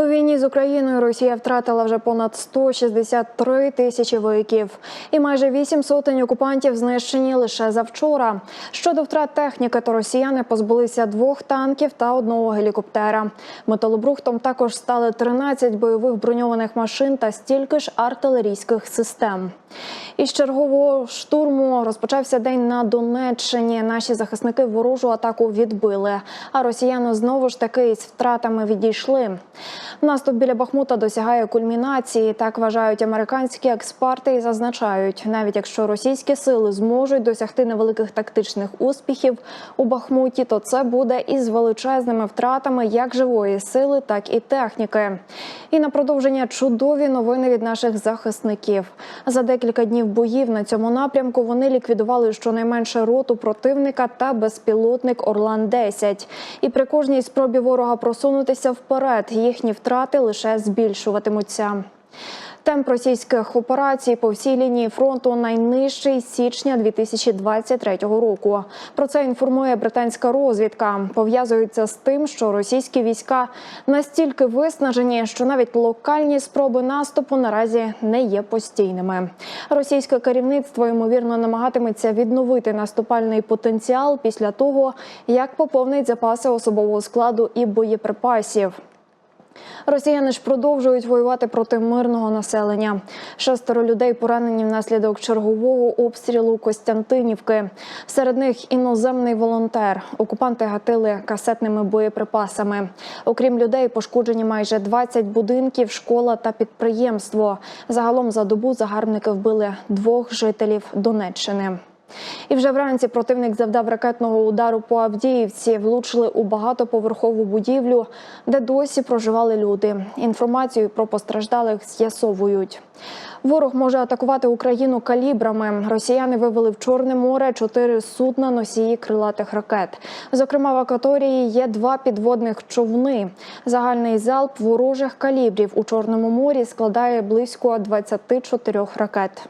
У війні з Україною Росія втратила вже понад 163 тисячі вояків, і майже вісім сотень окупантів знищені лише завчора. Щодо втрат техніки, то росіяни позбулися двох танків та одного гелікоптера. Металобрухтом також стали 13 бойових броньованих машин та стільки ж артилерійських систем. Із чергового штурму розпочався день на Донеччині. Наші захисники ворожу атаку відбили, а росіяни знову ж таки із втратами відійшли. Наступ біля Бахмута досягає кульмінації. Так вважають американські експерти і зазначають, навіть якщо російські сили зможуть досягти невеликих тактичних успіхів у Бахмуті, то це буде із величезними втратами як живої сили, так і техніки. І на продовження чудові новини від наших захисників. За декілька днів боїв на цьому напрямку вони ліквідували щонайменше роту противника та безпілотник Орлан 10 І при кожній спробі ворога просунутися вперед їхні втрати лише збільшуватимуться. Темп російських операцій по всій лінії фронту найнижчий з січня 2023 року. Про це інформує британська розвідка. Пов'язується з тим, що російські війська настільки виснажені, що навіть локальні спроби наступу наразі не є постійними. Російське керівництво ймовірно намагатиметься відновити наступальний потенціал після того, як поповнить запаси особового складу і боєприпасів. Росіяни ж продовжують воювати проти мирного населення. Шестеро людей поранені внаслідок чергового обстрілу Костянтинівки. Серед них іноземний волонтер. Окупанти гатили касетними боєприпасами. Окрім людей, пошкоджені майже 20 будинків, школа та підприємство. Загалом за добу загарбники вбили двох жителів Донеччини. І вже вранці противник завдав ракетного удару по Авдіївці. Влучили у багатоповерхову будівлю, де досі проживали люди. Інформацію про постраждалих з'ясовують. Ворог може атакувати Україну калібрами. Росіяни вивели в Чорне море чотири судна носії крилатих ракет. Зокрема, в акваторії є два підводних човни. Загальний залп ворожих калібрів у Чорному морі складає близько 24 ракет.